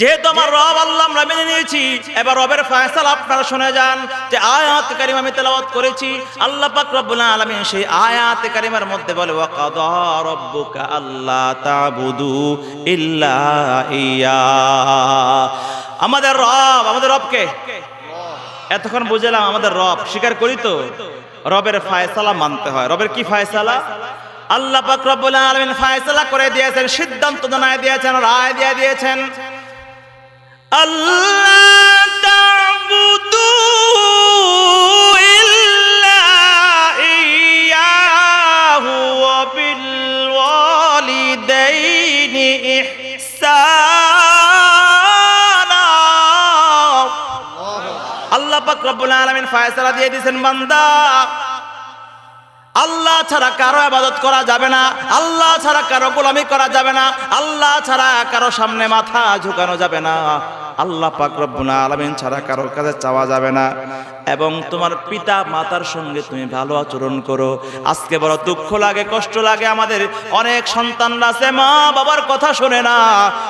যেহেতু আমার রব আল্লাহ আমরা মেনে নিয়েছি, এবার রবের ফয়সাল আপনারা শুনে যান যে আয়াত কারিম আমি তেলাওয়াত করেছি। আল্লাহ পাক রব্বুল আলামিন সেই আয়াত কারিমের মধ্যে বলে ওয়া কাদা রাব্বুকা আল্লা তাবুদু ইল্লা ইয়া। আমাদের রব, আমাদের রবকে? এতক্ষণ বুঝলাম আমাদের রব, স্বীকার করি তো? রবের ফায়সালা মানতে হয়। রবের কি ফায়সালা? আল্লাহ পাক রব্বুল আলামিন ফায়সালা করে দিয়েছেন, সিদ্ধান্ত জানায় দিয়েছেন, রায় দিয়ে দিয়েছেন। আল্লাহ ইল্লা দিয়ে আল্লাহ ছাড়া কারও আবাদত করা যাবে না, আল্লাহ ছাড়া কারও গোলামি করা যাবে না, আল্লাহ ছাড়া কারও সামনে মাথা ঝুঁকানো যাবে না। আল্লাহ পাক রব্বুল আলামিন ছাড়া কারোর কাছে চাওয়া যাবে না। এবং তোমার পিতা মাতার সঙ্গে তুমি ভালো আচরণ করো। আজকে বড় দুঃখ লাগে, কষ্ট লাগে আমাদের। অনেক সন্তানরা আছে, মা বাবার কথা শোনে না।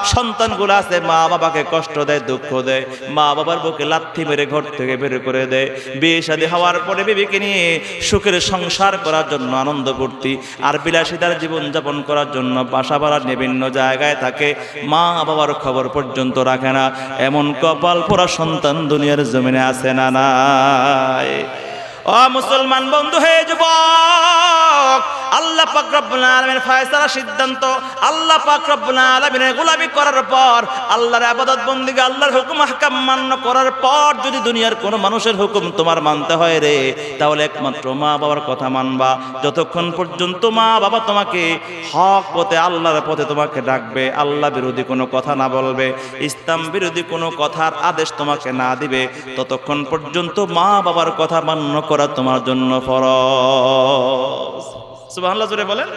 সন্তানগুলো আছে, মা বাবাকে কষ্ট দেয়, দুঃখ দেয়। মা বাবার বুকে লাথি মেরে ঘর থেকে বের করে দেয়। বিয়ে শাদী হওয়ার পরে বিবিকে নিয়ে সুখের সংসার করার জন্য আনন্দ ফুর্তি আর বিলাসিতার জীবন যাপন করার জন্য বাসা বাড়ার বিভিন্ন জায়গায় থাকে। মা বাবার খবর পর্যন্ত রাখে না। এমন কপাল পোড়া সন্তান দুনিয়ার জমিনে আছে না নাই? ও মুসলমান বন্ধু, হে যুবক, আল্লাহ পাক রব্বুল সিদ্ধান্ত আল্লাহ পাক রব্বুল আলামিনের করার পর, আল্লাহর ইবাদত বন্দিকে আল্লাহর হুকুম আহকাম মান্য করার পর যদি দুনিয়ার কোনো মানুষের হুকুম তোমার মানতে হয় রে, তাহলে একমাত্র মা বাবার কথা মানবা। যতক্ষণ পর্যন্ত মা বাবা তোমাকে হক পথে, আল্লাহর পথে তোমাকে ডাকবে, আল্লাহ বিরোধী কোনো কথা না বলবে, ইসলাম বিরোধী কোনো কথার আদেশ তোমাকে না দিবে, ততক্ষণ পর্যন্ত মা বাবার কথা মান্য করা তোমার জন্য ফরজ। সুবহানাল্লাহ জোরে বলেন।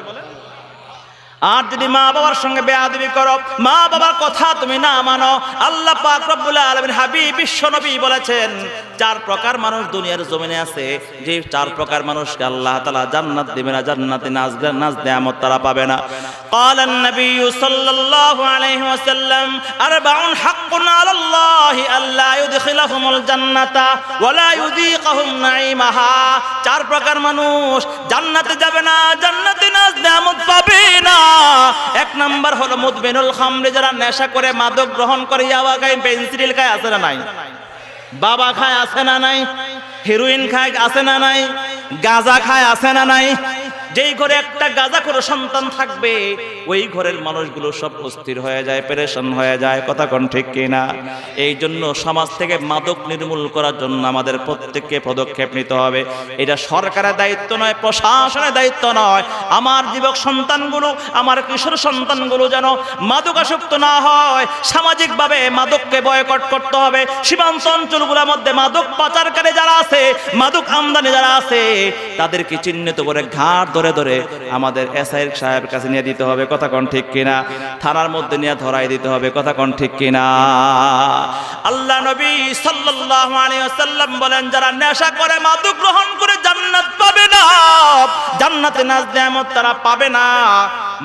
আর যদি মা বাবার সঙ্গে বেয়াদবি করো মা বাবার কথা তুমি না মানো আল্লাহ পাক রব্বুল আলামিন হাবিব বিশ্ব নবী বলেছেন চার প্রকার মানুষ দুনিয়ার জমিনে আছে যে চার প্রকার মানুষকে আল্লাহ তাআলা জান্নাত দিবে না জান্নাতে নাজ নাজ নেয়ামত তারা পাবে না قال النبي صلى الله عليه وسلم أربع حق على الله ألا يدخلهم الجنة ولا يذيقهم نعيمها চার প্রকার মানুষ জান্নাতে যাবে না জান্নাতে নাজ নেয়ামত পাবে না এক নাম্বার হলো মুদবেনুল খামরে যারা নেশা করে মাদক গ্রহণ করে ইয়াবা খায় পেন্সিল খায়, আছে না নাই? বাবা খায়, আছে না নাই? হিরোইন খায়, আছে না নাই? গাঁজা খায়, আছে না নাই? যেই ঘরে একটা গাঁজা করে সন্তান থাকবে ওই ঘরের মানুষগুলো সব অস্থির হয়ে যায়, পেরেশান হয়ে যায়, কথা কোন ঠিক কিনা? এই জন্য সমাজ থেকে মাদক নির্মূল করার জন্য আমাদের প্রত্যেককে পদক্ষেপ নিতে হবে। এটা সরকারের দায়িত্ব নয়, প্রশাসনের দায়িত্ব নয়। আমার যুবক সন্তানগুলো, আমার কিশোর সন্তানগুলো যেন মাদকাসক্ত না হয়, সামাজিকভাবে মাদককে বয়কট করতে হবে। সীমান্ত অঞ্চলগুলোর মধ্যে মাদক পাচারকারী যারা আছে, মাদক আমদানি যারা আছে, তাদেরকে চিহ্নিত করে ঘাট ধরে ধরে আমাদের এসআই সাহেবের কাছে নিয়ে দিতে হবে। কথা কোন ঠিক কিনা? থানার মধ্যে নিয়ে ধরাই দিতে হবে, কথা কোন ঠিক কিনা? আল্লাহ নবী সাল্লাল্লাহু আলাইহি ওয়াসাল্লাম বলেন, যারা নেশা করে, মাদক গ্রহণ করে জান্নাত পাবে না। জান্নাতে নাজ নেয়ামত তারা পাবে না।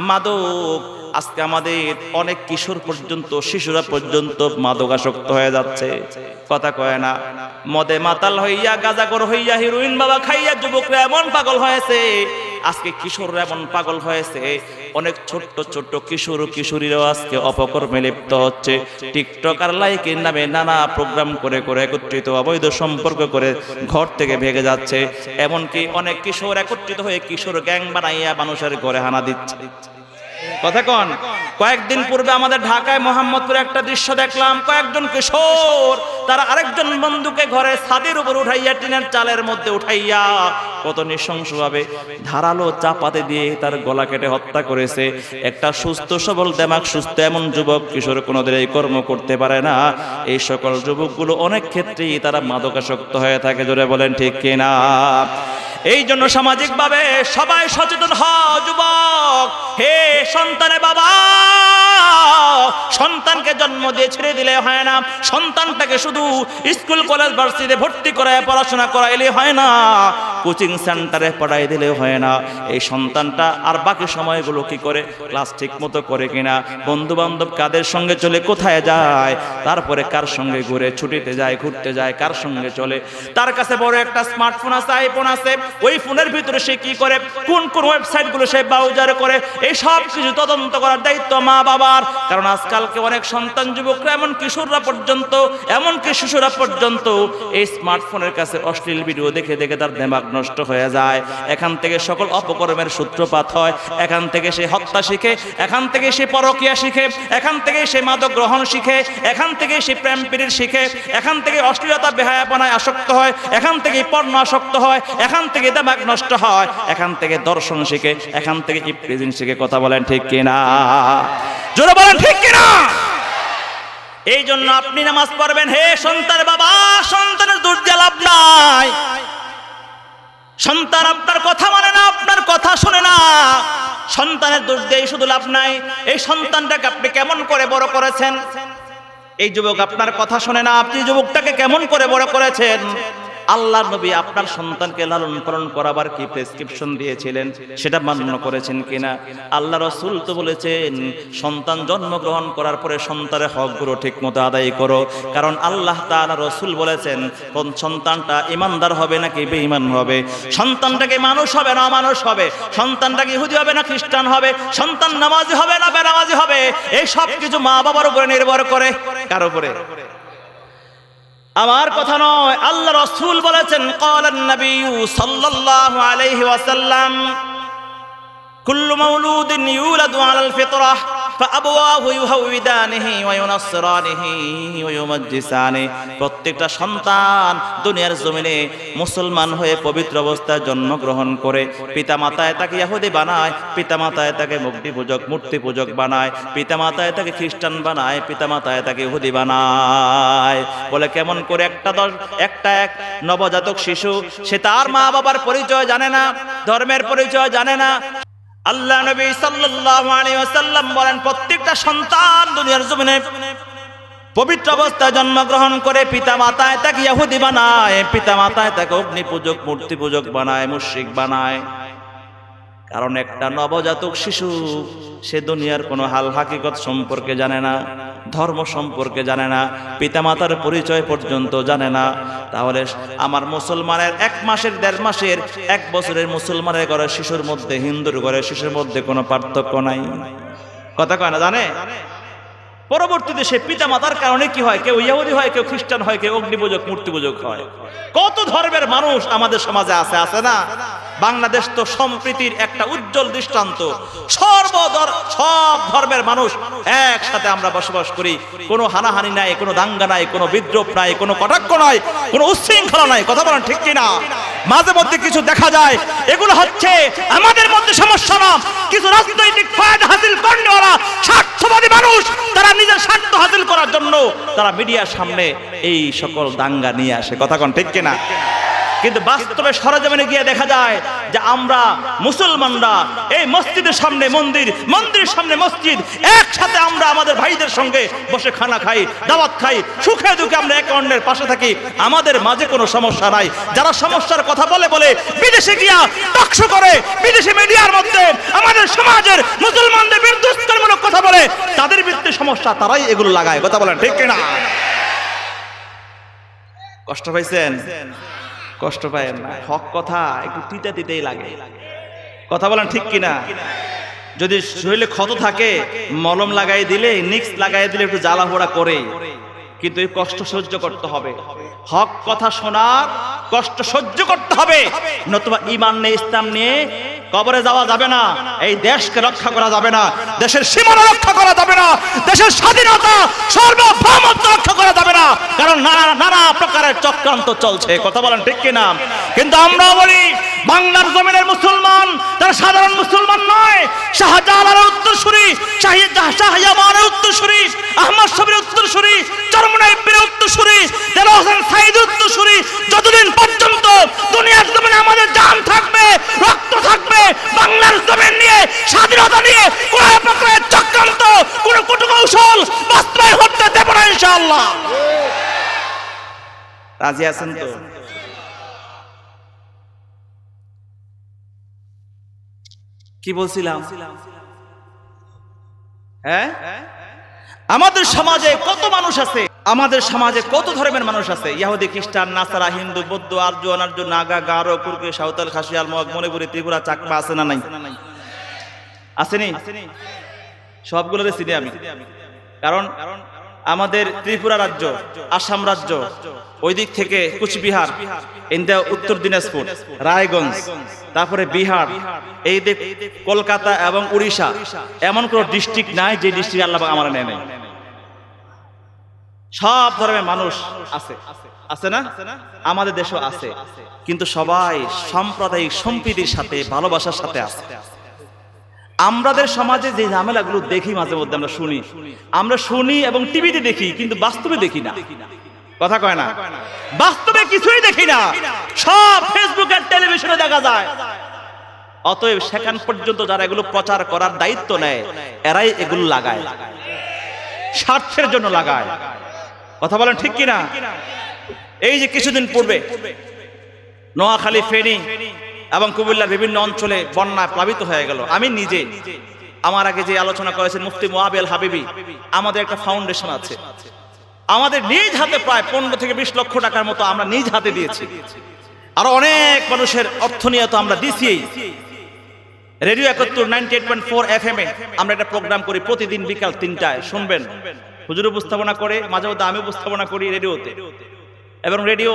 মাদক, আজকে আমাদের অনেক কিশোর পর্যন্ত, শিশুরা পর্যন্ত মাদকাসক্ত হয়ে যাচ্ছে। কথা কয় না, মদে মাতাল হইয়া গাজাগর হইয়া, হিরোইন বাবা খাইয়া, যুবকরা এমন পাগল হয়েছে আজকে কিশোর এমন পাগল হয়েছে। অনেক ছোট্ট ছোট্ট কিশোর, কিশোরীরাও আজকে অপকর্মে লিপ্ত হচ্ছে। টিকটক আর লাইকের নামে নানা প্রোগ্রাম করে করে একত্রিত, অবৈধ সম্পর্ক করে ঘর থেকে ভেঙে যাচ্ছে। এমনকি অনেক কিশোর একত্রিত হয়ে কিশোর গ্যাং বানাইয়া মানুষের ঘরে হানা দিচ্ছে। কথা কন। কয়েকদিন পূর্বে আমাদের ঢাকায় মোহাম্মদপুরে একটা দৃশ্য দেখলাম। কয়েকজন কিশোর, তারা আরেকজন বন্ধুকে ঘরে ছাদের উপর উঠাইয়া টিনের চালের মধ্যে উঠাইয়া কত নৃশংসভাবে ধারালো চাপাতে দিয়ে তার গলা কেটে হত্যা করেছে। একটা সুস্থ, সবল দেমাগ সুস্থ এমন যুবক কিশোর কোনোদিন এই কর্ম করতে পারে না। এই সকল যুবকগুলো অনেক ক্ষেত্রেই তারা মাদকাসক্ত হয়ে থাকে, জোরে বলেন ঠিক কিনা? এই জন্য সামাজিকভাবে সবাই সচেতন হ যুবক। হে সন্তানে বাবা, সন্তানকে জন্ম দিয়ে ছেড়ে দিলে হয় না। সন্তানটাকে শুধু স্কুল, কলেজ, ভার্সিটিতে ভর্তি করায়, পড়াশোনা করাইলে হয় না। কোচিং সেন্টারে পড়াই দিলে হয় না। এই সন্তানটা আর বাকি সময়গুলো কি করে? ক্লাস ঠিক মতো করে কিনা? বন্ধু বান্ধব কাদের সঙ্গে চলে, কোথায় যায়? তারপরে কার সঙ্গে ঘুরে? ছুটিতে যায়, ঘুরতে যায়, কার সঙ্গে চলে? তার কাছে বড় একটা স্মার্টফোন আছে আইফোন আছে। ওই ফোনের ভিতরে সে কি করে? কোন কোন ওয়েবসাইটগুলো সে ব্রাউজার করে? এই সব কিছু তদন্ত করার দায়িত্ব মা বাবার। কারণ আজকালকে অনেক সন্তান যুবকরা, এমন কিশোররা পর্যন্ত, এমনকি শিশুরা পর্যন্ত এই স্মার্টফোনের কাছে অশ্লীল ভিডিও দেখে দেখে তার দেমাগ নষ্ট হয়ে যায়। এখান থেকে সকল অপকর্মের সূত্রপাত হয়। এখান থেকে সে হত্যা শিখে, এখান থেকে সে পরকিয়া শিখে, এখান থেকে সে মাদক গ্রহণ শিখে, এখান থেকে সে প্রেম পিড়ির শিখে, এখান থেকে অশ্লীলতা বেহায়াপনায় আসক্ত হয়, এখান থেকে পর্ণ আসক্ত হয়, এখান থেকে দেমাগ নষ্ট হয়, এখান থেকে দর্শন শিখে, এখান থেকে ইপ্রিজিন শিখে কথা বলেন ঠিক কিনা? জোরে বলেন ঠিক কিনা? এই জন্য আপনি নামাজ পড়বেন, হে সন্তান বাবা, সন্তানের দুর্যা লাভ নাই। সন্তান আপনার কথা মানে না, আপনার কথা শুনে না। সন্তানের দোষ দিয়ে শুধু লাভ নাই। এই সন্তানটাকে আপনি কেমন করে বড় করেছেন? এই যুবক আপনার কথা শুনে না, আপনি যুবকটাকে কেমন করে বড় করেছেন? আল্লাহ নবী আপনার সন্তানকে লালন পালন করাবার কি প্রেসক্রিপশন দিয়েছিলেন? সেটা মান্য করেছেন কিনা? আল্লাহ রসুল তো বলেছেন, সন্তান জন্মগ্রহণ করার পরে সন্তানের হকগুলো ঠিক মতো আদায় করো। কারণ আল্লাহ তাআলা রসুল বলেছেন, কোন সন্তানটা ইমানদার হবে নাকি বেঈমান হবে? সন্তানটাকে মানুষ হবে না মানুষ হবে? সন্তানটাকে ইহুদি হবে না খ্রিস্টান হবে? সন্তান নামাজি হবে না বেনামাজি হবে? এই সব কিছু মা বাবার উপরে নির্ভর করে। কার উপরে? আমার কথা নয় আল্লাহ রসুল বলেছেন কলান নবী সাল্লাল্লাহু আলাইহি ওয়াসাল্লাম। কুল্লু মাউলুদিন ইউলাদু আলাল ফিতরাহ প্রত্যেকটা সন্তান দুনিয়ার জমিনে মুসলমান হয়ে পবিত্র অবস্থায় জন্মগ্রহণ করে পিতা মাতায় তাকে ইয়াহুদি বানায় পিতা মাতায় তাকে মুক্তি পূজক, মূর্তি পূজক বানায় পিতা মাতায় তাকে খ্রিস্টান বানায় পিতা মাতায় তাকে ইহুদি বানায়। বলে কেমন করে একটা দশ, একটা এক নবজাতক শিশু, সে তার মা বাবার পরিচয় জানে না, ধর্মের পরিচয় জানে না আল্লাহ নবী সাল্লাল্লাহু আলাইহি বলেন, প্রত্যেকটা সন্তান দুনিয়ার জমিনে পবিত্র অবস্থায় জন্মগ্রহণ করে পিতা মাতায় তাকে ইহুদি বানায় পিতা মাতায় তাকে অগ্নি পূজক মূর্তি পূজক বানায়, মুশরিক বানায়। কারণ একটা নবজাতক শিশু, সে দুনিয়ার কোনো হাল হাকিকত সম্পর্কে জানে না, ধর্ম সম্পর্কে জানে না, পিতামাতার পরিচয় পর্যন্ত জানে না। তাহলে আমার মুসলমানের এক মাসের, দেড় মাসের, এক বছরের মুসলমানের ঘরে শিশুর মধ্যে, হিন্দুর ঘরে শিশুর মধ্যে কোনো পার্থক্য নাই। কথা কয় না, জানে? পরবর্তীতে সে পিতা মাতার কারণে কি হয়? কেউ ইহুদি হয়, কেউ খ্রিস্টান হয়, কেউ অগ্নিপূজক মূর্তি পূজক হয়। কত ধর্মের মানুষ আমাদের সমাজে আছে আছে না? বাংলাদেশ তো সম্প্রীতির একটা উজ্জ্বল দৃষ্টান্ত। সর্বধর, সব ধর্মের মানুষ একসাথে আমরা বসবাস করি। কোনো হানাহানি নাই, কোনো দাঙ্গা নাই, কোনো বিদ্রোহ নাই, কোনো কটাক্ষ নাই, কোনো উচ্ছৃঙ্খলা নাই। কথা বলেন ঠিক কিনা? মাঝে মধ্যে কিছু দেখা যায়। এগুলো হচ্ছে আমাদের মধ্যে সমস্যা না। কিছু রাজনৈতিক ফায়দা হাসিল করেওয়ালা স্বার্থবাদী মানুষ, তারা নিজের স্বার্থ হাসিল করার জন্য তারা মিডিয়ার সামনে এই সকল দাঙ্গা নিয়ে আসে। কথা কোন ঠিক কিনা? কিন্তু বাস্তবে সরজমিনে গিয়ে দেখা যায় যে আমরা মুসলমানরা এই মসজিদের সামনে মন্দির, মন্দিরের সামনে মসজিদ, একসাথে আমরা আমাদের ভাইদের সঙ্গে বসে খানা খাই, দাওয়াত খাই, সুখে দুঃখে আমরা একে অন্যের পাশে থাকি। আমাদের মাঝে কোনো সমস্যা নাই। যারা সমস্যার কথা বলে বলে বিদেশে গিয়া টকশো করে, বিদেশি মিডিয়ার মধ্যে আমাদের সমাজের মুসলমানদের বিরুদ্ধমূলক কথা বলে, তাদের বিরুদ্ধে সমস্যা, তারাই এগুলো লাগায়। কথা বলেন, ঠিক কিনা? কষ্ট পাইছেন? কষ্ট পায় না। হক কথা একটু তিতা তিতেই লাগে। কথা বলেন ঠিক কিনা? যদি শরীরে ক্ষত থাকে, মলম লাগাই দিলে, নিক্স লাগাই দিলে একটু জ্বালা পোড়া করে। কিন্তু এই কষ্ট সহ্য করতে হবে। হক কথা শোনার কষ্ট সহ্য করতে হবে। নতুবা ইমান নেই ইসলাম নিয়ে কবরে যাওয়া যাবে না। এই দেশকে রক্ষা করা যাবে না। দেশের সীমানা রক্ষা করা যাবে না। দেশের স্বাধীনতা, সর্বভৌমত্ব রক্ষা করা যাবে না। কারণ নানা নানা প্রকারের চক্রান্ত চলছে। কথা বলেন ঠিক কিনা? কিন্তু আমরা বলি বাংলার জমিনের মুসলমান, তারা সাধারণ মুসলমান নয়। শাহজালার উত্তরসূরি শাহজামানের উত্তরসূরি, আহমদ শবির উত্তরসূরি চরমনাইবের উত্তরসূরি, দেলা হোসেন সাইদ উত্তরসূরি, যতদিন পর্যন্ত দুনিয়ার জমিনে আমাদের জান থাকবে, রক্ত থাকবে, বাংলার জমিন নিয়ে, স্বাধীনতা নিয়ে কোনো প্রকারের চক্রান্ত, কোনো কুটু কৌশল বাস্তবায়ন হতে দেব না ইনশাআল্লাহ। রাজি আছেন তো? কি বলছিলাম? হ্যাঁ? আমাদের সমাজে কত মানুষ আছে? আমাদের সমাজে কত ধর্মের মানুষ আছে? ইহুদি খ্রিস্টান নাসারা হিন্দু বৌদ্ধ আর্য অনার্য নাগা গারো কুর্কে সাঁওতাল খাসিয়াল মগ মণিপুরি ত্রিপুরা চাকমা আছে না নাই? আসেনি সবগুলোরে চিনি আমি। কারণ আমাদের ত্রিপুরা রাজ্য, আসাম রাজ্য, ওই দিক থেকে কুচবিহার, ইন্ডিয়া, উত্তর দিনাজপুর, রায়গঞ্জ, তারপরে বিহার, এই দিক কলকাতা এবং উড়িষ্যা। এমন কোন ডিস্ট্রিক্ট নাই যে ডিস্ট্রিক্ট আল্লাহ আমার নেয় নাই। সব ধর্মের মানুষ আছে। আছে না? আমাদের দেশও আছে। কিন্তু সবাই সাম্প্রদায়িক সম্প্রীতির সাথে, ভালোবাসার সাথে আছে। আমাদের সমাজে যে ঝামেলাগুলো দেখি মাঝে মধ্যে আমরা শুনি। আমরা শুনি এবং টিভিতে দেখি, কিন্তু বাস্তবে দেখি না। কথা কয় না? বাস্তবে কিছুই দেখি না। সব ফেসবুক আর টেলিভিশনে দেখা যায়। অতএব সেখান পর্যন্ত যারা এগুলো প্রচার করার দায়িত্ব নেয়, এরাই এগুলো লাগায়। স্বার্থের জন্য লাগায়। কথা বলেন ঠিক কিনা? এই যে কিছুদিন পূর্বে, নোয়াখালী ফেনী এবং কুমিল্লার বিভিন্ন অঞ্চলে বন্যায় প্লাবিত হয়ে গেল। আমি নিজে আমার আগে যে আলোচনা করেছেন মুফতি মোয়াবেল হাবিবি, আমাদের একটা ফাউন্ডেশন আছে। আমাদের নিজ হাতে প্রায় পনেরো থেকে বিশ লক্ষ টাকার মতো আমরা নিজ হাতে দিয়েছি। আরও অনেক মানুষের অর্থ নিয়ে তো আমরা দিছি radio Ekattor ninety eight point four F M এ আমরা একটা প্রোগ্রাম করি প্রতিদিন বিকাল তিনটায়। শুনবেন। হুজুর উপস্থাপনা করে, মাঝে মধ্যে আমি উপস্থাপনা করি রেডিওতে। এবং রেডিও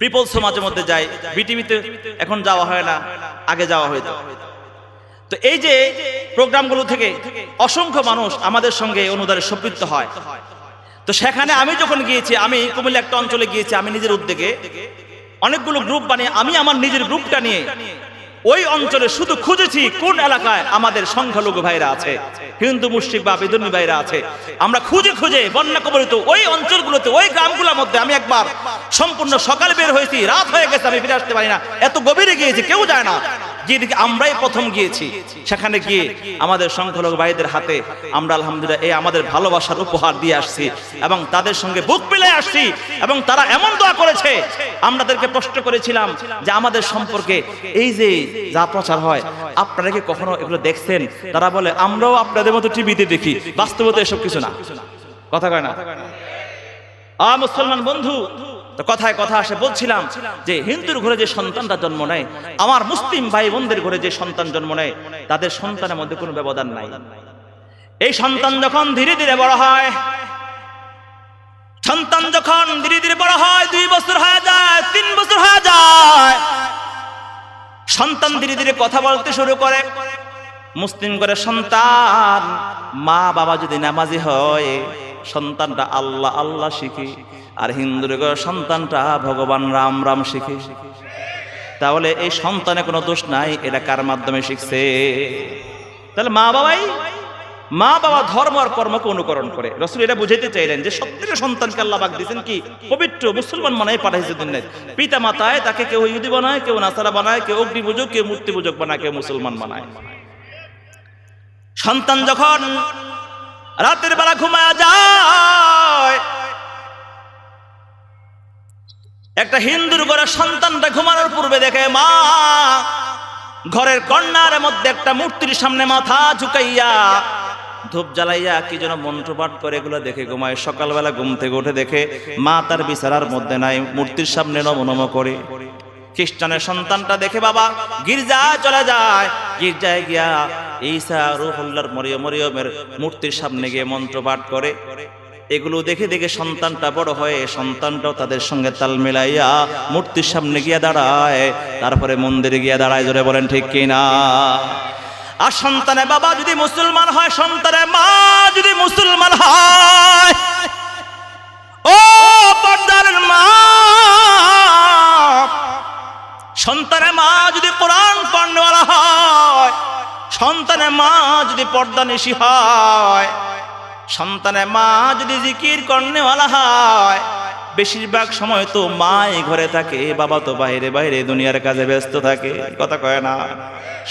পিপলস মাঝে মধ্যে যায় বিটিভিতে এখন যাওয়া হয় না, আগে যাওয়া হয়তো তো এই যে প্রোগ্রামগুলো থেকে অসংখ্য মানুষ আমাদের সঙ্গে অনুদানে সম্পৃক্ত হয়। তো সেখানে আমি যখন গিয়েছি, আমি কুমিল্লা একটা অঞ্চলে গিয়েছি, আমি নিজের উদ্যোগে অনেকগুলো গ্রুপ বানিয়ে, আমি আমার নিজের গ্রুপটা নিয়ে ওই অঞ্চলে শুধু খুঁজেছি কোন এলাকায় আমাদের সংখ্যালঘু ভাইরা আছে, হিন্দু মুসলিম বা বেদনী ভাইরা আছে। আমরা খুঁজে খুঁজে বন্যা কবলিত ওই অঞ্চলগুলোতে, ওই গ্রামগুলোর মধ্যে আমি একবার সম্পূর্ণ সকাল বের হয়েছি, রাত হয়ে গেছে, আমি ফিরে আসতে পারি না। এত গভীরে গিয়েছি, কেউ যায় না। যেদিকে আমরাই প্রথম গিয়েছি। সেখানে গিয়ে আমাদের সংখ্যালঘু ভাইদের হাতে আমরা আলহামদুলিল্লাহ এই আমাদের ভালোবাসার উপহার দিয়ে আসছি এবং তাদের সঙ্গে বুক মিলে আসছি এবং তারা এমন দোয়া করেছে। আমাদেরকে প্রশ্ন করেছিলাম যে আমাদের সম্পর্কে এই যে যা প্রচার হয় আপনারা কি কখনো এগুলো দেখছেন? তারা বলে আমরাও আপনাদের মতো টিভিতে দেখি। বাস্তবতা এসব কিছু না। কথা কয় না। আ মুসলমান বন্ধু তো কথায় কথা আসে, বলছিলাম যে হিন্দুর ঘরে যে সন্তানটা জন্ম নেয়, আমার মুসলিম ভাই বোনদের ঘরে যে সন্তান জন্ম নেয়, তাদের সন্তানের মধ্যে কোনো ব্যবধান নাই। এই সন্তান যখন ধীরে ধীরে বড় হয়, সন্তান যখন ধীরে ধীরে বড় হয়, দুই বছর হয়ে যায়, তিন বছর হয়ে যায়, সন্তান ধীরে ধীরে কথা বলতে শুরু করে। মুসলিম করে সন্তান মা বাবা যদি নামাজি হয় সন্তানটা আল্লাহ আল্লাহ শিখে। আর হিন্দুর সন্তানটা ভগবান রাম রাম শিখে। তাহলে এই সন্তানে কোনো দোষ নাই, এটা কার মাধ্যমে শিখছে? তাহলে মা বাবাই, মা বাবা ধর্ম আর কর্মকে অনুকরণ করে। রসুল এটা বুঝাইতে চাইলেন যে সত্যিকার সন্তানকে আল্লাহ দিয়েছেন কি? পবিত্র মুসলমান মানায় পাঠাইছে দিনের পিতা মাতায় তাকে কেউ ইহুদি বানায়, কেউ নাসারা বানায়, কেউ অগ্নি পুজোক কেউ মূর্তি পুজোক বানায়, কেউ মুসলমান বানায়। সন্তান যখন রাতের বেলা ঘুমায় যায় একটা হিন্দুর ঘরে সন্তানটা ঘুমানোর পূর্বে দেখে, মা, ঘরের কন্যার মধ্যে একটা মূর্তির সামনে মাথা ঝুঁকাইয়া, ধূপ জ্বালাইয়া কি যেন মন্ত্রপাঠ করে এগুলো দেখে ঘুমায়। সকালবেলা ঘুম থেকে উঠে দেখে, মা তার বিছানার মধ্যে নাই, মূর্তির সামনে নম নম করে। খ্রিস্টানের সন্তানটা দেখে, বাবা, গির্জায় চলে যায়। গির্জায় গিয়া ঈসা রুহুল্লার মরিয়ম মরিয়মের মূর্তির সামনে গিয়ে মন্ত্রপাঠ করে। এগুলো দেখে দেখে সন্তানটা বড় হয়ে সন্তানটাও তাদের সঙ্গে তাল মিলাইয়া মূর্তির সামনে গিয়ে দাঁড়ায়। তারপরে মন্দিরে গিয়ে দাঁড়ায়, জোরে বলেন, ঠিক কিনা? আর সন্তানের বাবা যদি মুসলমান হয়, সন্তানের মা যদি মুসলমান হয়, ও মা, সন্তানের মা যদি কোরআন পড়নেওয়ালা হয়, সন্তানের মা যদি পর্দা নিশি হয় সন্তানের মা যদি জিকির করনেওয়ালা হয় বেশিরভাগ সময় তো মাই ঘরে থাকে, বাবা তো বাইরে বাইরে দুনিয়ার কাজে ব্যস্ত থাকে, কথা কয় না।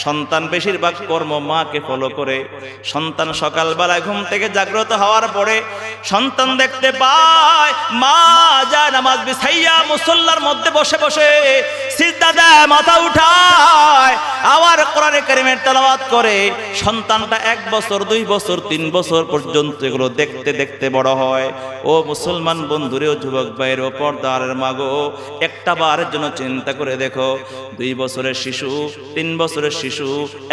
সন্তান বেশিরভাগ কর্ম মাকে ফলো করে। সন্তান সকালবেলায় ঘুম থেকে জাগ্রত হওয়ার পরে সন্তান দেখতে পায়, মা যায় নামাজ বিছাইয়া মুসল্লার মধ্যে বসে বসে সিদ্ধা দেয়, মাথা উঠায়, আবার কোরআনে কারিমের তেলাওয়াত করে। সন্তানটা এক বছর, দুই বছর, তিন বছর পর্যন্ত এগুলো দেখতে দেখতে বড় হয়। ও মুসলমান বন্ধুরেও যুবক ভাইয়ের ও পর্দারের মাগো, একটা বারের জন্য চিন্তা করে দেখো, দুই বছরের শিশু, তিন বছরের শিশু,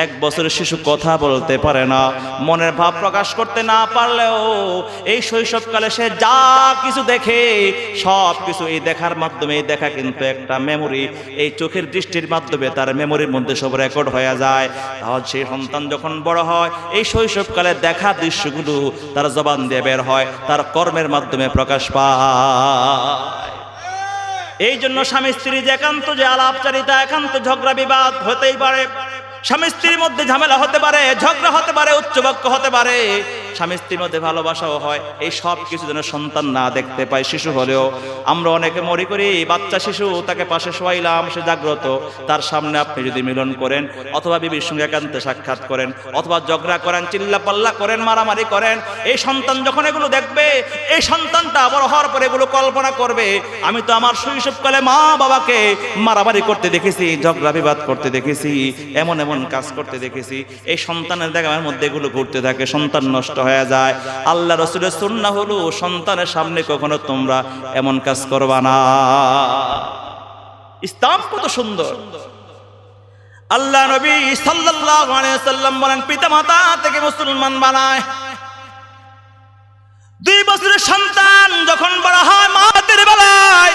এক বছরের শিশু কথা বলতে পারে না। মনের ভাব প্রকাশ করতে না পারলেও, এই শৈশবকালে সে যা কিছু দেখে, সব কিছু এই দেখার মাধ্যমে দেখা কিন্তু একটা মেমোরি এই চোখের দৃষ্টির মাধ্যমে তার মেমোরির মধ্যে সব রেকর্ড হয়ে যায়। তাহলে সেই সন্তান যখন বড় হয়, এই শৈশবকালে দেখা দৃশ্যগুলো তার জবান দিয়ে বের হয়, তার কর্মের মাধ্যমে প্রকাশ পায়। এই জন্য স্বামী স্ত্রী যে একান্ত যে আলাপচারিতা একান্ত ঝগড়া বিবাদ হতেই পারে। স্বামী স্ত্রীর মধ্যে ঝামেলা হতে পারে, ঝগড়া হতে পারে উচ্চবাক্য হতে পারে। স্বামী স্ত্রীর মধ্যে ভালোবাসাও হয়। এই সব কিছু যেন সন্তান না দেখতে পায়, শিশু হলেও। আমরা অনেকে মরি করি, বাচ্চা শিশু, তাকে পাশে শোয়াইলাম, সে জাগ্রত। তার সামনে আপনি যদি মিলন করেন, অথবা বিবির সঙ্গে একান্তে সাক্ষাৎ করেন, অথবা ঝগড়া করেন চিল্লা পাল্লা করেন, মারামারি করেন, এই সন্তান যখন এগুলো দেখবে, এই সন্তানটা বড় হওয়ার পরে এগুলো কল্পনা করবে, আমি তো আমার শৈশবকালে মা বাবাকে মারামারি করতে দেখেছি, ঝগড়া বিবাদ করতে দেখেছি, এমন এমন কাজ করতে দেখেছি, এই সন্তানের দেখার মধ্যে এগুলো ঘুরতে থাকে, সন্তান নষ্ট হয়ে যায়। আল্লাহ রসুলের সুন্না হলো সন্তানের সামনে কখনো তোমরা এমন কাজ করবা না। ইসলাম কত সুন্দর। আল্লাহ নবী সাল্লাম বলেন, পিতামাতা থেকে মুসলমান বানায়। দুই বছরের সন্তান যখন বড় হয় মাদের বেলায়,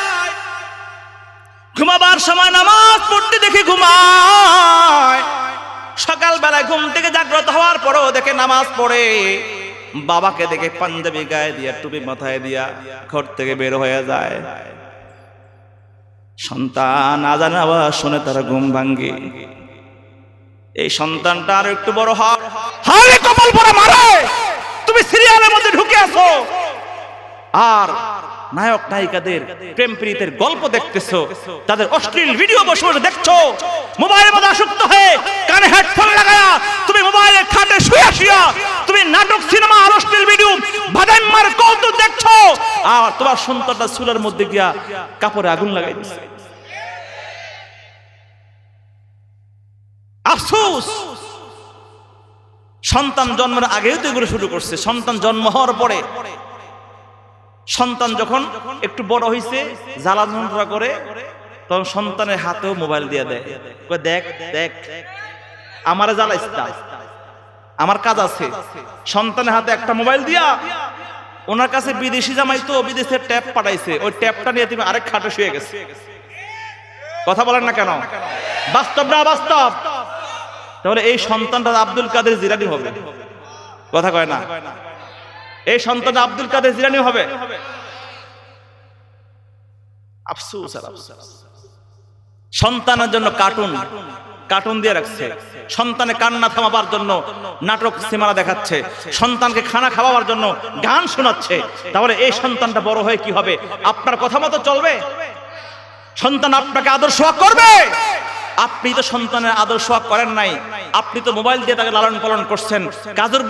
ঘুমাবার সময় নামাজ পড়তে দেখে ঘুমায়। সকাল বেলায় ঘুম থেকে জাগ্রত হওয়ার পরও দেখে নামাজ পড়ে। বাবাকে দেখে পাঞ্জাবি গায়ে দিয়া, টুপি মাথায় দিয়া ঘর থেকে বের হয়ে যায়। সন্তান আজান আওয়াজ শুনে তারা ঘুম ভাঙ্গে এই সন্তানটা আর একটু বড় হয়। হারে কপাল পরে মারে তুমি সিরিয়ালের মধ্যে ঢুকে আসো আর নায়ক নায়িকাদের প্রেম প্রীতের গল্প দেখতেছো তাদের অশ্লীল ভিডিও বসে বসে দেখছ মোবাইলের মধ্যে আসক্ত হয়ে কানে হেডফোন লাগায়া তুমি মোবাইলের খাটে শুয়ে শুয়া তুমি নাটক সিনেমা আর অশ্লীল ভিডিও বাদাইমার কৌতুক দেখছ। আর তোমার সন্তানটা চুলের মধ্যে গিয়া কাপড়ে আগুন লাগাই দিচ্ছে আফসোস! সন্তান জন্মের আগেও তো এগুলো শুরু করছে। সন্তান জন্ম হওয়ার পরে সন্তান যখন একটু বড় হয়েছে জ্বালা যন্ত্রণা করে, তখন সন্তানের হাতেও মোবাইল দিয়ে দেয়। দেখ দেখ, আমার জ্বালাইস আমার কাজ আছে। সন্তানের হাতে একটা মোবাইল দিয়া, ওনার কাছে বিদেশি জামাই তো বিদেশের ট্যাপ পাঠাইছে। ওই ট্যাপটা নিয়ে তুমি আরেক খাটে শুয়ে গেছে। কথা বলেন না কেন? বাস্তব না বাস্তব? তাহলে এই সন্তানটা আব্দুল কাদের জিরানি হবে? কথা কয় না? এই সন্তান আব্দুল কাদের জিরানি হবে। আফসোস আর আফসোস। সন্তানের জন্য কার্টুন কার্টুন দিয়ে রাখছে। সন্তানে কান্না থামাবার জন্য নাটক সিনেমা দেখাচ্ছে। সন্তানকে খানা খাওয়াবার জন্য গান শোনাচ্ছে। তাহলে এই সন্তানটা বড় হয়ে কি হবে? আপনার কথা মতো চলবে? সন্তান আপনাকে আদর্শ করবে? আপনি তো সন্তানের আদর্শ করেন নাই। আপনি তো মোবাইল দিয়ে তাকে লালন পালন করছেন। কাজর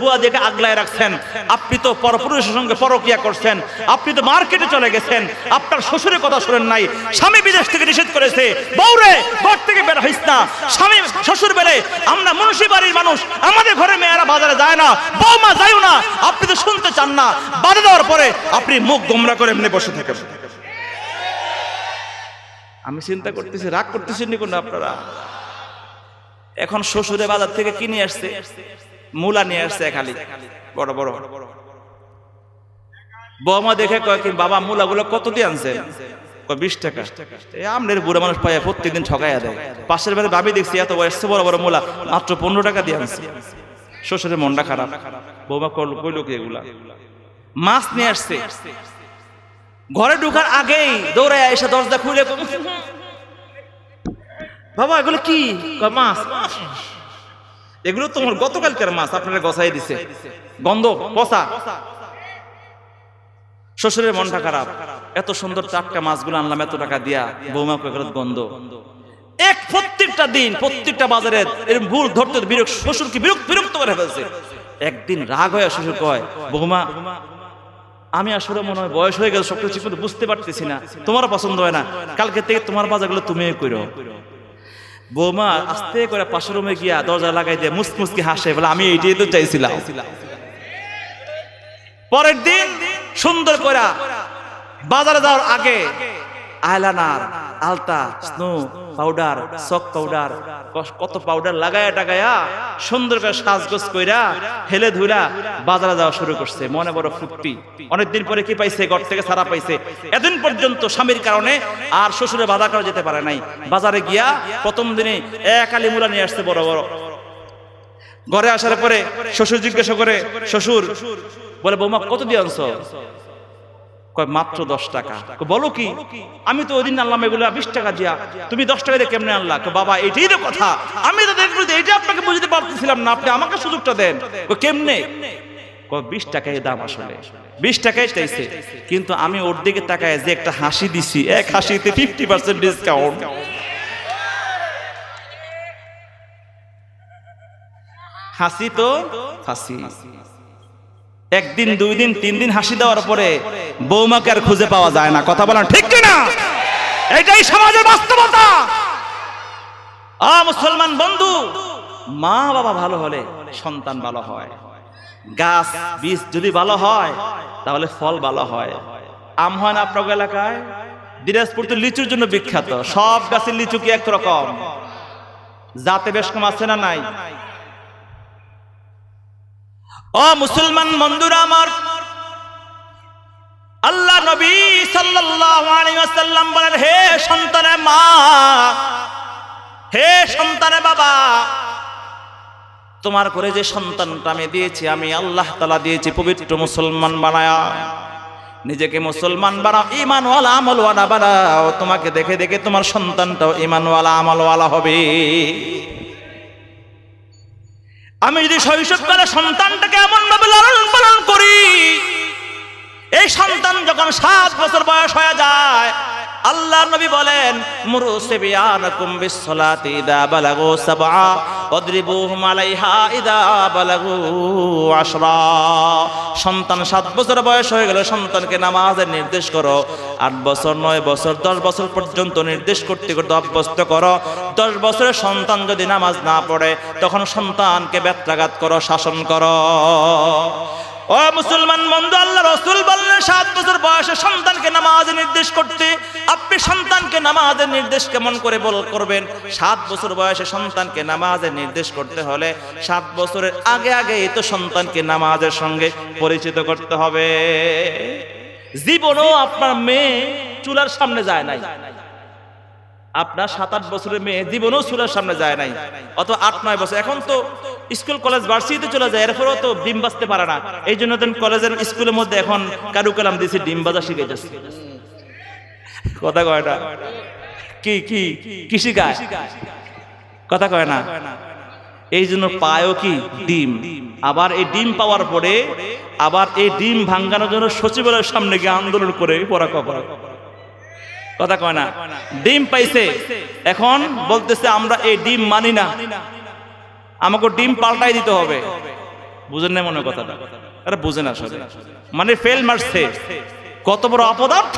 বুয়া দিয়ে আগলায় রাখছেন। আপনি তো পরপুরুষের সঙ্গে পরকিয়া করছেন। আপনি তো মার্কেটে চলে গেছেন। আপনার শ্বশুরের কথা শুনেন নাই। স্বামী বিদেশ থেকে নিষেধ করেছে। বউরে, ঘর থেকে বের হইস না। স্বামী, শ্বশুর বেড়ে, আমরা মনুষ্য বাড়ির মানুষ। আমাদের ঘরে মেয়েরা বাজারে যায় না। বৌমা যাইও না। আপনি তো শুনতে চান না। বাধা দেওয়ার পরে আপনি মুখ গোমরা করে এমনি বসে থাকেন। আমি চিন্তা করতেছি, রাগ করতেছেন কোনো আপনারা? এখন শ্বশুরে বাজার থেকে কিনে আসছে? মূলা নিয়ে আসছে খালি। বড় বড়। বৌমা দেখে কয় কি, বাবা, মূলাগুলো কত দিয়ে আনছে বিশ টাকা। আমনের বুড়ো মানুষ পাইয়া প্রত্যেকদিন ঠকাইয়া দেয়। পাশের বাড়ি ভাবি দেখছি, এত বয়স বড় বড় মূলা, মাত্র পনেরো টাকা দিয়ে আনছে। শ্বশুরের মনটা খারাপ। বৌমা কইলো কি এগুলা? মাছ নিয়ে আসছে। ঘরে ঢুকার আগেই দৌড়ে এসে দরজা খুলে বাবা, এগুলো কি? মাছ? এগুলো তোমার গতকালকার মাছ, আপনারা গসাই দিছে। গন্ধ, পচা। শ্বশুরের মনটা খারাপ। এত সুন্দর টাটকা মাছগুলো আনলাম, এত টাকা দিয়া বৌমা কয়েক গন্ধ। এক প্রত্যেকটা দিন, প্রত্যেকটা বাজারে এরকম ভুল ধরতে, বিরক্ত শ্বশুরকে বিরক্ত বিরক্ত করে ফেলছে। একদিন রাগ হয়ে শ্বশুর কয়, বৌমা আমি আসলে মনে হয় বয়স হয়ে গেল, সব কিছু কিন্তু বুঝতে পারতেছি না। তোমার পছন্দ হয় না। কালকে থেকে তোমার বাজারগুলো তুমি করো। বৌমা, আস্তে করে পাশের রুমে গিয়া দরজা লাগাই দিয়ে মুসমুসকে হাসে, বলে, আমি এইটাই তো চাইছিলাম। পরের দিন সুন্দর করে বাজারে যাওয়ার আগে আয়লানার আলতা স্নো পাউডার সক পাউডার কত পাউডার লাগায়া টাগায়া সুন্দর করে সাজগোজ কইরা হেলে ধুলা বাজারে যাওয়া শুরু করছে। মনে বড় ফুর্তি অনেকদিন পরে কি পাইছে? ঘর থেকে সারা পাইছে। এদিন পর্যন্ত স্বামীর কারণে আর শ্বশুরে বাধা করা যেতে পারে নাই। বাজারে গিয়া প্রথম দিনে এক আলি মূলা নিয়ে আসছে বড় বড়। ঘরে আসার পরে শ্বশুর জিজ্ঞাসা করে, শ্বশুর, বলে, বৌমা, কত দিয়ে আনছো? কয়, মাত্র দশ টাকা। বলো কি? আমি তো ওই দিন আনলাম এগুলো বিশ টাকা দিয়া। তুমি দশ টাকা দিয়ে কেমনে আনলা? বাবা এটাই তো কথা। আমি তো দেখব যে এটা আপনাকে বুঝতে পারতেছিলাম না। আপনি আমাকে সুযোগটা দেন। কেমনে? বিশ টাকায় দাম আসলে। বিশ টাকায় চাইছে। কিন্তু আমি ওর দিকে তাকায় যে একটা হাসি দিছি, এক হাসিতে ফিফটি পার্সেন্ট ডিসকাউন্ট হাসি তো? হাসি। একদিন, দুই দিন, তিন দিন হাসি দেওয়ার পরে বৌমাকে আর খুঁজে পাওয়া যায় না। কথা বলেন ঠিক কিনা? এটাই সমাজের বাস্তবতা। আ, মুসলমান বন্ধু, মা বাবা ভালো হলে সন্তান ভালো হয়। গাছ, বীজ যদি ভালো হয়, তাহলে ফল ভালো হয়। আম হয় না আপনার এলাকায়? দিনাজপুর তো লিচুর জন্য বিখ্যাত। সব গাছের লিচু কি একরকম? জাতে বেশ কম আছে না নাই? ও মুসলমান বন্ধুরা আমার, আল্লাহ নবী ওয়াসাল্লাম বলেন, হে সন্তানের মা, হে সন্তানের বাবা, তোমার করে যে সন্তানটা আমি দিয়েছি, আমি আল্লাহ তালা দিয়েছি পবিত্র মুসলমান বানায়া। নিজেকে মুসলমান বানাও ইমানওয়ালা আমলওয়ালা বানাও। তোমাকে দেখে দেখে তোমার সন্তানটাও ইমানওয়ালা আমলওয়ালা হবে। আমি যদি শৈশবকালে সন্তানটাকে এমন ভাবে লালন পালন করি, এই সন্তান যখন সাত বছর বয়স হয়ে যায় আল্লাহ নবী বলেন মুরু সিবিয়ানাকুম বিসসালাতি ইদা বালাগু সাবআ, ওয়াদরিবুহুম আলাইহা ইদা বালাগু আশরা। সন্তান সাত বছর বয়স হয়ে গেলে, সন্তানকে নামাজের নির্দেশ করো। আট বছর, নয় বছর, দশ বছর পর্যন্ত নির্দেশ করতে করতে অভ্যস্ত করো। দশ বছরের সন্তান যদি নামাজ না পড়ে, তখন সন্তানকে ব্যত্রাঘাত করো, শাসন করো। ও মুসলমান বন্ধু, আল্লাহ রসুল বললেন, সাত বছর বয়সে সন্তানকে নামাজে নির্দেশ করতে। আপনি সন্তানকে নামাজের নির্দেশ কেমন করে বল করবেন? সাত বছর বয়সে সন্তানকে নামাজের নির্দেশ করতে হলে সাত বছরের আগে আগে তো সন্তানকে নামাজের সঙ্গে পরিচিত করতে হবে। জীবনও আপনার মেয়ে চুলার সামনে যায় নাই। আপনার সাত আট বছরের মেয়ে জীবনেও চুলার সামনে যায় নাই। অত আট, নয় বছর। এখন তো স্কুল, কলেজ ভার্সিটিতে চলে যায়। এরপরেও তো ডিম বাজতে পারে না। এই জন্য কলেজের স্কুলের মধ্যে এখন কারু কালাম দিয়েছে, ডিম বাজা শিখে যাচ্ছে। কথা কয় না? কি কি? কি শিখায় কথা কয় না? এই জন্য পায়ও কি? ডিম। আবার এই ডিম পাওয়ার পরে, আবার এই ডিম ভাঙ্গানোর জন্য সচিবালয়ের সামনে গিয়ে আন্দোলন করে পড়া করা কথা কয় না। ডিম পাইছে। এখন বলতেছে, আমরা এই ডিম মানি না। আমাকে ডিম পাল্টাই দিতে হবে। বুঝেন না মনে কথাটা? আরে বুঝে না আসলে। মানে ফেল মারছে। কত বড় অপদার্থ।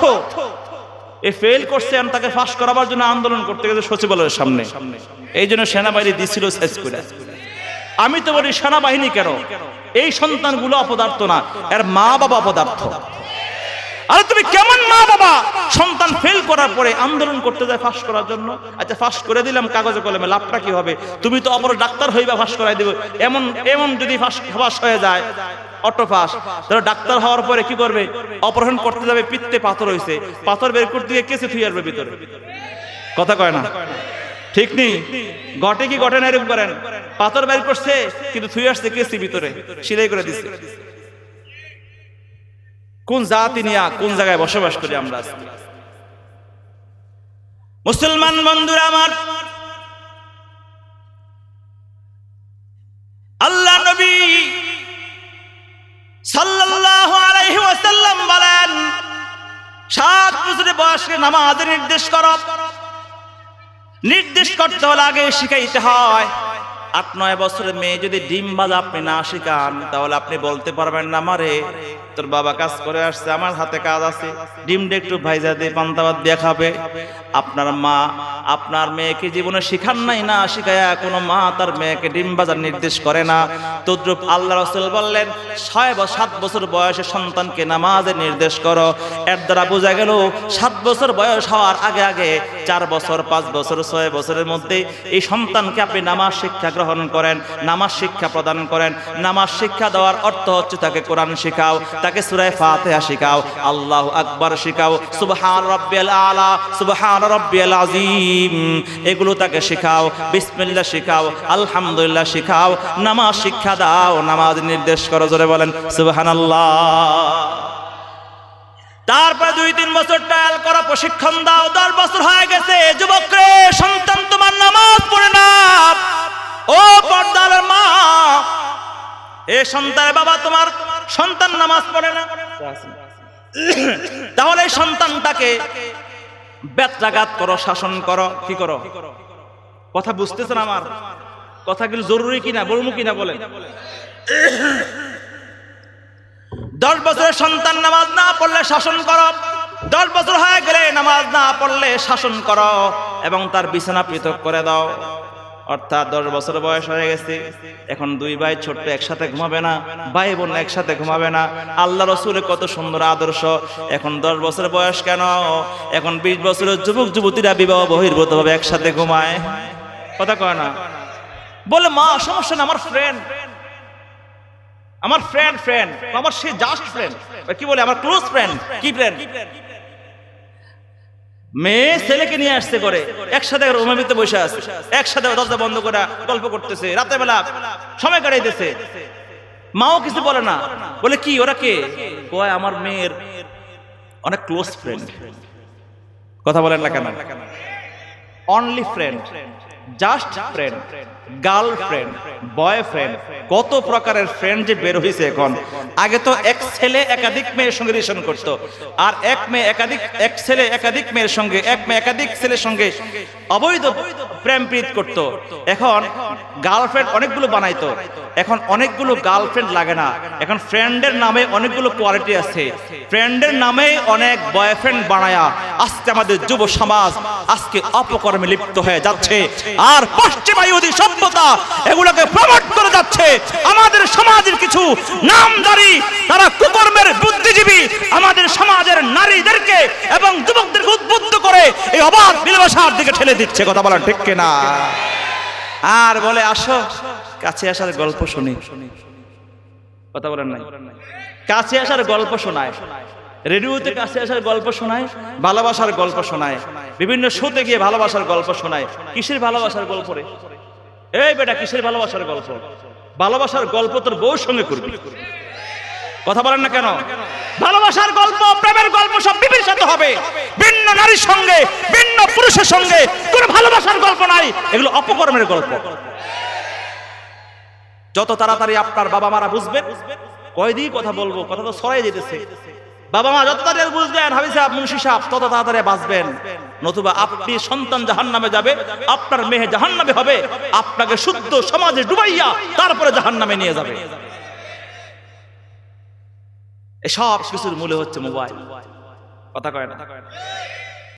এ ফেল করছে আমি তাকে ফাঁস করাবার জন্য আন্দোলন করতে গেছে সচিবালয়ের সামনে। এই জন্য সেনাবাহিনী দিছিল শেষ করে। আমি তো বলি, সেনাবাহিনী কেন? এই সন্তানগুলো অপদার্থ না। এর মা বাবা অপদার্থ। আরে তুমি কেমন মা বাবা? সন্তান ফেল করার পরে আন্দোলন করতে যায় ফাঁস করার জন্য। আচ্ছা ফাঁস করে দিলাম, কাগজে কলমে, লাভটা কি হবে? তুমি তো অপর ডাক্তার হইবা, ফাঁস করাই দেবে। এমন এমন যদি ফাঁস ফাঁস হয়ে যায়, অটো ফাঁস, তাহলে ডাক্তার হওয়ার পরে কি করবে? অপারেশন করতে যাবে, পিত্তে পাথর হয়েছে পাথর বের করতে গিয়ে কেসে থুই আসবে ভিতরে। কথা কয় না? ঠিক নেই ঘটে কি ঘটে না, এরকম করেন। পাথর বের করছে, কিন্তু থুই আসছে কেসি ভিতরে। সিলাই করে দিচ্ছে কোন জাতি নিয়ে কোন জায়গায় বসবাস করি আমরা? মুসলমান বন্ধুরা আমার, আল্লাহ নবী সাল্লাল্লাহু আলাইহি ওয়াসাল্লাম বলেন বয়সে নামাজের নির্দেশ কর নির্দেশ করতে হলে আগে শিখাইতে হয় আট, নয় বছরের মেয়ে যদি ডিম বাজা আপনি না শিখান, তাহলে আপনি বলতে পারবেন না, আমারে তোর বাবা কাজ করে আসছে, আমার হাতে কাজ আছে। ডিমটা একটু ভাইজা দিয়ে পান্তাবাদ দিয়ে খাবে। আপনার মা, আপনার মেয়েকে জীবনে শিখান নাই না, শিখায়া কোনো মা তার মেয়েকে ডিম বাজার নির্দেশ করে না। তদ্রুপ আল্লাহ রসুল বললেন, ছয় বা সাত বছর বয়সে সন্তানকে নামাজের নির্দেশ করো। এর দ্বারা বোঝা গেল, সাত বছর বয়স হওয়ার আগে আগে চার বছর, পাঁচ বছর, ছয় বছরের মধ্যে এই সন্তানকে আপনি নামাজ শিক্ষা গ্রহণ করেন, নামাজ শিক্ষা প্রদান করেন। নামাজ শিক্ষা দেওয়ার অর্থ হচ্ছে তাকে কোরআন শিখাও, তাকে সুরায় ফাতেহা শিখাও, আল্লাহ আকবার শিখাও, সুবহান রব্বিয়াল আলা, সুবহান রব্বিয়াল আজিম এগুলো তাকে শিখাও, বিসমিল্লাহ শিখাও, আলহামদুলিল্লাহ শিখাও, নামাজ শিক্ষা দাও, নামাজ নির্দেশ করো, জোরে বলেন, সুবহানাল্লাহ। তারপরে দুই তিন বছর ট্রায়াল করা প্রশিক্ষণ দাও, দশ বছর হয়ে গেছে যুবক রে সন্তান তোমার নামাজ পড়ে না। ও পর্দার মা, এ সন্তানের বাবা তোমার সন্তান নামাজ পড়ে না। তাহলে সন্তানটাকে বেত্রাঘাত করো, শাসন করো, কি করো? কথা বুঝতেছেন আমার? কথাগুলো জরুরি কিনা? বলব কিনা বলেন। দশ বছরের সন্তান নামাজ না পড়লে শাসন করো। দশ বছর হয়ে গেলে নামাজ না পড়লে শাসন করো এবং তার বিছানা পৃথক করে দাও। অর্থাৎ দশ বছর বয়স হয়ে গেছে। এখন দুই ভাই ছোট্ট একসাথে ঘুমাবে না, ভাই বোন একসাথে ঘুমাবে না। আল্লাহ রসুলের কত সুন্দর আদর্শ। এখন দশ বছর বয়স কেন? এখন বিশ বছরের যুবক যুবতীরা বিবাহ বহির্ভূত ভাবে একসাথে ঘুমায়। কথা কয় না। বলে, মা, সমস্যা না আমার ফ্রেন্ড আমার ফ্রেন্ড ফ্রেন্ড আমার সে জাস্ট ফ্রেন্ড কি বলে? আমার ক্লোজ ফ্রেন্ড কি ফ্রেন্ড মেয়ে ছেলেকে নিয়ে আসতে করে একসাথে রুমের বসে আছে। একসাথে দরজা বন্ধ করে গল্প করতেছে। রাতের বেলা সময় কাটাইতেছে। মাও কিছু বলে না। বলে, কি, ওরা কে? কয়, আমার মেয়ের অনেক ক্লোজ ফ্রেন্ড কথা বলেন না কেন? Only friend just friend girlfriend boyfriend কত প্রকারের ফ্রেন্ড যে বের হয়েছে এখন। আগে তো এক ছেলে একাধিক মেয়ের সঙ্গে রিলেশন করত, আর এক মেয়ে একাধিক, এক ছেলে একাধিক মেয়ের সঙ্গে, এক মেয়ে একাধিক ছেলের সঙ্গে অবৈধ প্রেম প্রীত করত। এখন গার্লফ্রেন্ড অনেকগুলো বানাইতো, এখন অনেকগুলো গার্লফ্রেন্ড লাগে না। এখন ফ্রেন্ডের নামে অনেকগুলো কোয়ালিটি আছে। ফ্রেন্ডের নামে অনেক বয়ফ্রেন্ড বানায়া, আজকে আমাদের যুব সমাজ আজকে অপকর্মে লিপ্ত হয়ে যাচ্ছে। আর পশ্চিমায়ুদি সভ্যতা এগুলোকে প্রমোট করে যাচ্ছে। আমাদের সমাজের কিছু নামদারি তারা কুকর্মের বুদ্ধিজীবী। আমাদের সমাজের নারীদেরকে এবং যুবকদেরকে উদ্বুদ্ধ করে এই অবাধ বিলবাসার দিকে ঠেলে দিচ্ছে। কথা বলা ঠিক কিনা? আর বলে, আসো, কাছে আসার গল্প শুনি। কথা বলেন নাই? কাছে আসার গল্প শোনায়। রেডিওতে কাছে আসার গল্প শোনায়, ভালোবাসার গল্প শোনায়, বিভিন্ন শোতে গিয়ে ভালোবাসার গল্প শোনায়। কিসের ভালোবাসার গল্প রে? এই বেটা, কিসের ভালোবাসার গল্প? ভালোবাসার গল্প তোর বউর সঙ্গে করবি। কথা বলেন না কেন? ভালোবাসার গল্প, প্রেমের গল্প সব বিবির সাথে হবে। ভিন্ন নারীর সঙ্গে, ভিন্ন পুরুষের সঙ্গে কোনো ভালোবাসার গল্প নাই। এগুলো অপকর্মের গল্প। যত তাড়াতাড়ি আপনার বাবা মারা বুঝবেন, কয়দিন কথা বলব, কথা তো সরাই যেতেছে বাবা মা, যত তাড়াতাড়ি বুঝবেন হাবি সাহেব, মুন্সি সাহেব, তত তাড়াতাড়ি বাঁচবেন। নতুবা আপনি সন্তান জাহান নামে যাবে, আপনার মেয়ে জাহান নামে হবে, আপনাকে শুদ্ধ সমাজে ডুবাইয়া তারপরে জাহান নামে নিয়ে যাবে। এসব কিছুর মূলে হচ্ছে মোবাইল। কথা কয় না?